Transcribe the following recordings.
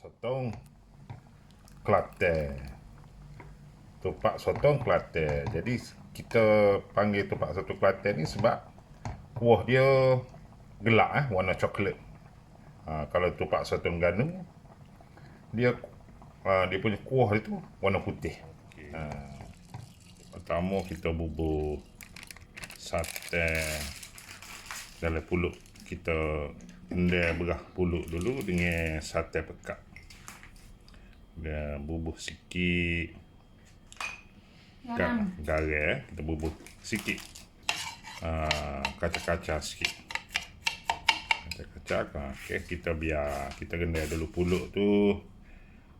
sotong Kelantan. Tupak sotong Kelantan. Jadi kita panggil tupak sotong Kelantan ni sebab kuah dia gelap eh warna coklat. Ha, kalau tupak sotong Ganu dia ha, dia punya kuah dia tu warna putih. Ha, pertama kita bubur sate dalam pulut kita endai berah pulut dulu dengan sate pekat dan bubuh sikit. Garam. garam eh. kita bubuh sikit. Uh, kacang-kacang sikit. Kacang-kacang ha, okay, kita biar kita rendam dulu pulut tu.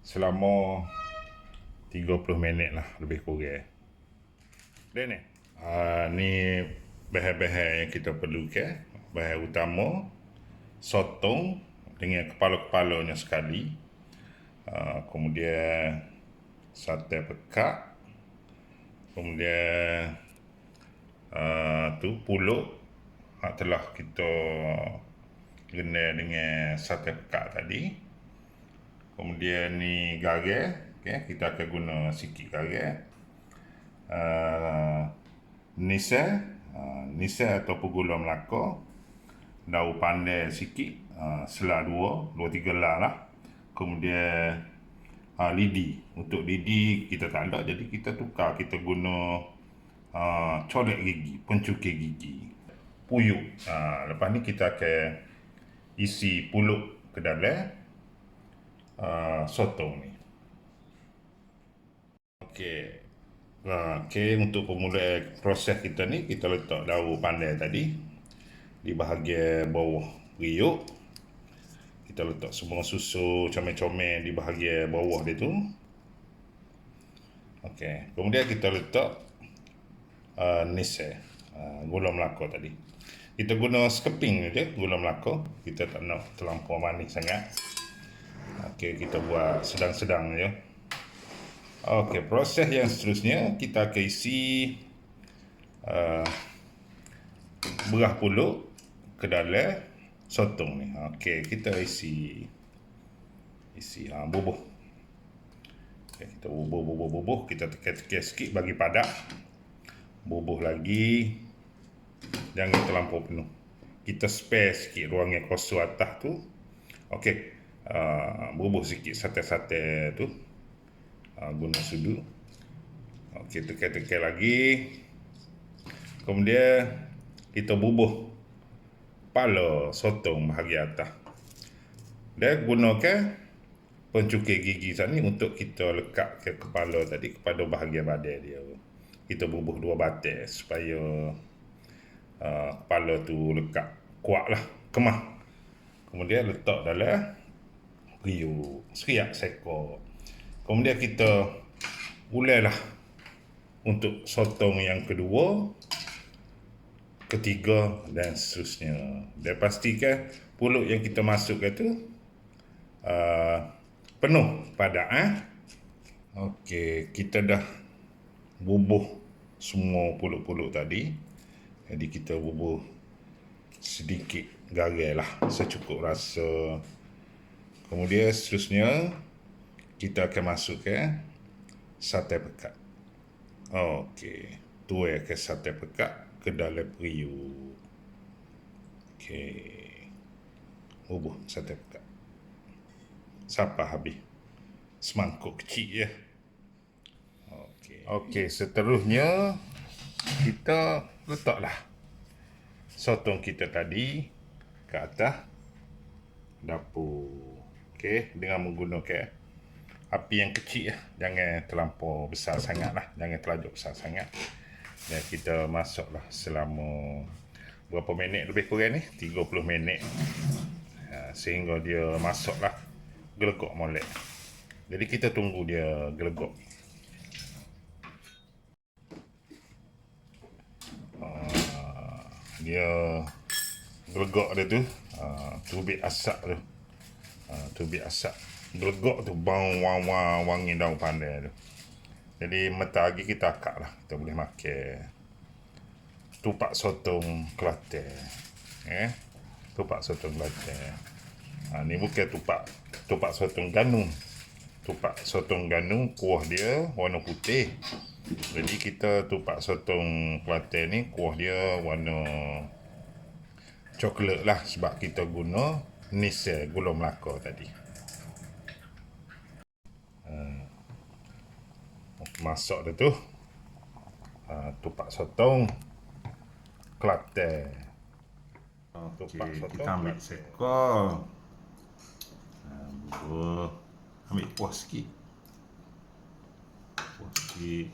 Selama 30 minit lah lebih kurang dan ni uh, ni bahan-bahan yang kita perlukan bahan utama sotong dengan kepala-kepalanya sekali uh, kemudian sate pekat kemudian uh, tu pulut uh, telah kita gena dengan sate pekat tadi. Kemudian ni garam okay, kita akan guna sikit garam uh, nisa uh, nisa ataupun gula melaka. Daun pandai sikit uh, selah dua dua tiga lah lah kemudian uh, lidi. Untuk lidi kita tak ada. Jadi kita tukar kita guna uh, colek gigi pencukir gigi. Puyuk uh, lepas ni kita akan isi pulut ke dalam uh, sotong ni. Okey. Ha, okay, untuk permulaan proses kita ni kita letak daun pandai tadi di bahagian bawah periuk kita letak semua susu comel-comel di bahagian bawah dia tu. Okey, kemudian kita letak uh, nise uh, gula melaka tadi. Kita guna sekeping je gula melaka. Kita tak nak terlampau manis sangat. Okey, kita buat sedang-sedang je. Okey, proses yang seterusnya kita akan isi uh, berah pulut ke dalam sotong ni. Okey, kita isi isi ha, bubuh. Okay, kita bubuh bubuh bubuh, kita tekan-tekan sikit bagi padat. Bubuh lagi. Jangan terlampau penuh. Kita spare sikit ruang yang kosong atas tu. Okey. Uh, bubuh sikit sate-sate tu uh, guna sudu okey tekan-tekan lagi kemudian kita bubuh pala sotong bahagian atas. Dan gunakan pencukir gigi tadi untuk kita lekat ke kepala tadi kepada bahagian badan dia. Kita bubuh dua batai supaya uh, kepala tu lekat kuat lah kemah. Kemudian letak dalam periuk seriak sekor. Kemudian kita ulailah untuk sotong yang kedua, ketiga dan seterusnya. Dan pastikan pulut yang kita masukkan tu uh, penuh pada ah. Okey, kita dah bubuh semua pulut-pulut tadi. Jadi kita bubuh sedikit garam lah secukup rasa. Kemudian seterusnya kita akan masukkan sate pekat. Okey, tuai ke sate pekat ke dalam periuk. Okey. Bubuh sate pekat. Siapa habis? Semangkuk kecil ya. Okey. Okey, seterusnya kita letaklah sotong kita tadi ke atas dapur. Okey, dengan menggunakan api yang kecil ya. Jangan terlampau besar sangat lah. Jangan terlalu besar sangat. Dan kita masuk lah selama berapa minit lebih kurang ni? 30 minit. Ha, sehingga dia masuk lah gelegok molek. Jadi kita tunggu dia gelegok. Ha, dia gelegok dia tu. Ha, tubik asap tu. Ha, tubik asap gelegok tu bau wang wang wangi daun pandai tu. Jadi mentah lagi kita akak lah. Kita boleh makan tupak sotong Kelantan. Eh? Tupak sotong Kelantan. Ha, ni bukan tupak tupak sotong ganu. Tupak sotong ganu kuah dia warna putih. Jadi kita tupak sotong Kelantan ni kuah dia warna coklat lah sebab kita guna nisel gula Melaka tadi. Masak dia tu. Ha, tupak sotong Kelantan. Ha, tupak Okey, sotong kita ambil sekor. Ha, bubur. Ambil kuah sikit. Kuah sikit.